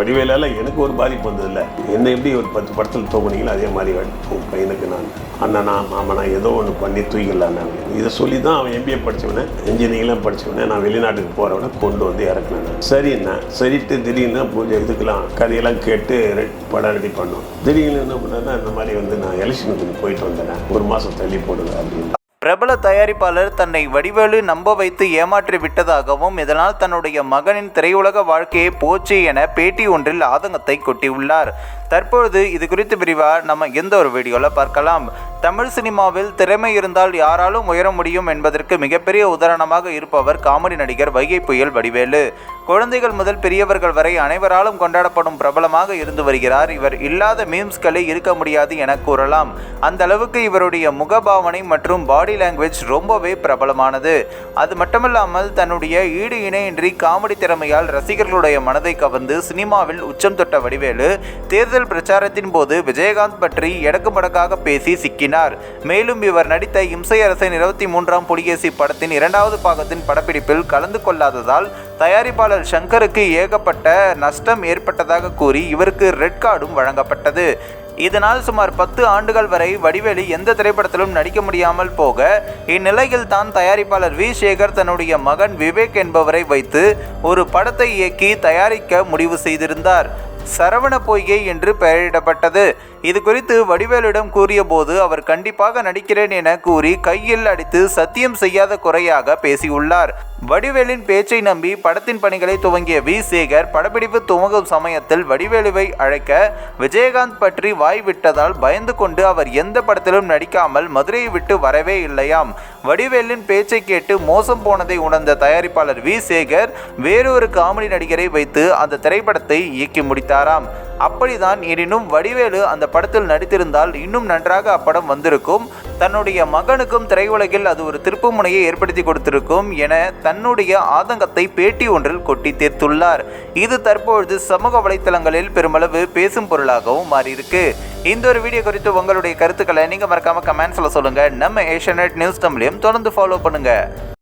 வடிவேலால் எனக்கு ஒரு பாதிப்பு வந்ததில்லை. என்ன எப்படி ஒரு பத்து படத்தில் தூக்குனீங்களோ அதே மாதிரி பையனுக்கு நான். அண்ணனா மாமனா ஏதோ ஒன்று பண்ணி தூக்கிடலான்னு இதை சொல்லி தான் அவன் எம்பிஏ படித்தவனே இன்ஜினியரிங்லாம் படித்தவனே நான் வெளிநாட்டுக்கு போகிறவன கொண்டு வந்து இறக்குனேன் சரிண்ணா சரிட்டு திடீர்னு பூஜை இதுக்கெல்லாம் கதையெல்லாம் கேட்டு படம் ரெடி பண்ணோம். திடீர்னு என்ன பண்ணேன்னா இந்த மாதிரி வந்து நான் எலெக்ஷனுக்கு போயிட்டு வந்தேன். ஒரு மாதம் தள்ளி போடுங்க அப்படின்னு. பிரபல தயாரிப்பாளர் தன்னை வடிவேலு நம்ப வைத்து ஏமாற்றி விட்டதாகவும் இதனால் தன்னுடைய மகனின் திரையுலக வாழ்க்கையை போச்சு என பேட்டி ஒன்றில் ஆதங்கத்தை கொட்டியுள்ளார். தற்பொழுது இது குறித்து விரிவாக நம்ம எந்த ஒரு வீடியோவில் பார்க்கலாம். தமிழ் சினிமாவில் திறமை இருந்தால் யாராலும் உயர முடியும் என்பதற்கு மிகப்பெரிய உதாரணமாக இருப்பவர் காமெடி நடிகர் வைகை புயல் வடிவேலு. குழந்தைகள் முதல் பெரியவர்கள் வரை அனைவராலும் கொண்டாடப்படும் பிரபலமாக இருந்து வருகிறார். இவர் இல்லாத மீம்ஸ்களே இருக்க முடியாது என கூறலாம். அந்த அளவுக்கு இவருடைய முகபாவனை மற்றும் பாடி லாங்குவேஜ் ரொம்பவே பிரபலமானது. அது மட்டுமல்லாமல் தன்னுடைய ஈடு இணையின்றி காமெடி திறமையால் ரசிகர்களுடைய மனதை கவர்ந்து சினிமாவில் உச்சம் தொட்ட வடிவேலு தேர்தல் பிரச்சாரத்தின் போது விஜயகாந்த் பற்றி எடக்கு மடக்காக பேசி சிக்கினார். மேலும் இவர் நடித்த இம்சை அரசின் இருபத்தி மூன்றாம் புலிகேசி படத்தின் இரண்டாவது பாகத்தின் படப்பிடிப்பில் கலந்து கொள்ளாததால் தயாரிப்பாளர் சங்கருக்கு ஏகப்பட்ட நஷ்டம் ஏற்பட்டதாக கூறி இவருக்கு ரெட் கார்டும் வழங்கப்பட்டது. இதனால் சுமார் பத்து ஆண்டுகள் வரை வடிவேலு எந்த திரைப்படத்திலும் நடிக்க முடியாமல் போக இந்நிலையில் தான் தயாரிப்பாளர் வி. சேகர் தன்னுடைய மகன் விவேக் என்பவரை வைத்து ஒரு படத்தை இயக்கி தயாரிக்க முடிவு செய்திருந்தார். சரவண பொய்கை என்று பெயரிடப்பட்டது. இது குறித்து வடிவேலிடம் கூறியபோது அவர் கண்டிப்பாக நடிக்கிறேன் என கூறி கையில் அடித்து சத்தியம் செய்யாத குறையாக பேசியுள்ளார். வடிவேலின் பேச்சை நம்பி படத்தின் பணிகளை துவங்கிய வி. சேகர் படப்பிடிப்பு துவங்கும் சமயத்தில் வடிவேலுவை அழைக்க விஜயகாந்த் பற்றி வாய் விட்டதால் பயந்து கொண்டு அவர் எந்த படத்திலும் நடிக்காமல் மதுரையை விட்டு வரவே இல்லையாம். வடிவேலின் பேச்சை கேட்டு மோசம் போனதை உணர்ந்த தயாரிப்பாளர் வி. சேகர் வேறொரு காமெடி நடிகரை வைத்து அந்த திரைப்படத்தை இயக்கி முடித்தாராம். அப்படிதான் எனினும் வடிவேலு அந்த படத்தில் நடித்திருந்தால் இன்னும் நன்றாக அப்படம் வந்திருக்கும். தன்னுடைய மகனுக்கும் திரையுலகில் அது ஒரு திருப்புமுனையை ஏற்படுத்தி கொடுத்திருக்கும் என தன்னுடைய ஆதங்கத்தை பேட்டி ஒன்றில் கொட்டி தீர்த்துள்ளார். இது தற்பொழுது சமூக வலைத்தளங்களில் பெருமளவு பேசும் பொருளாகவும் மாறியிருக்கு. இந்த ஒரு வீடியோ குறித்து உங்களுடைய கருத்துக்களை நீங்கள் மறக்காம கமெண்ட்ஸில் சொல்லுங்கள் நம்ம ஏஷியநெட் நியூஸ் தமிழையும் தொடர்ந்து ஃபாலோ பண்ணுங்கள்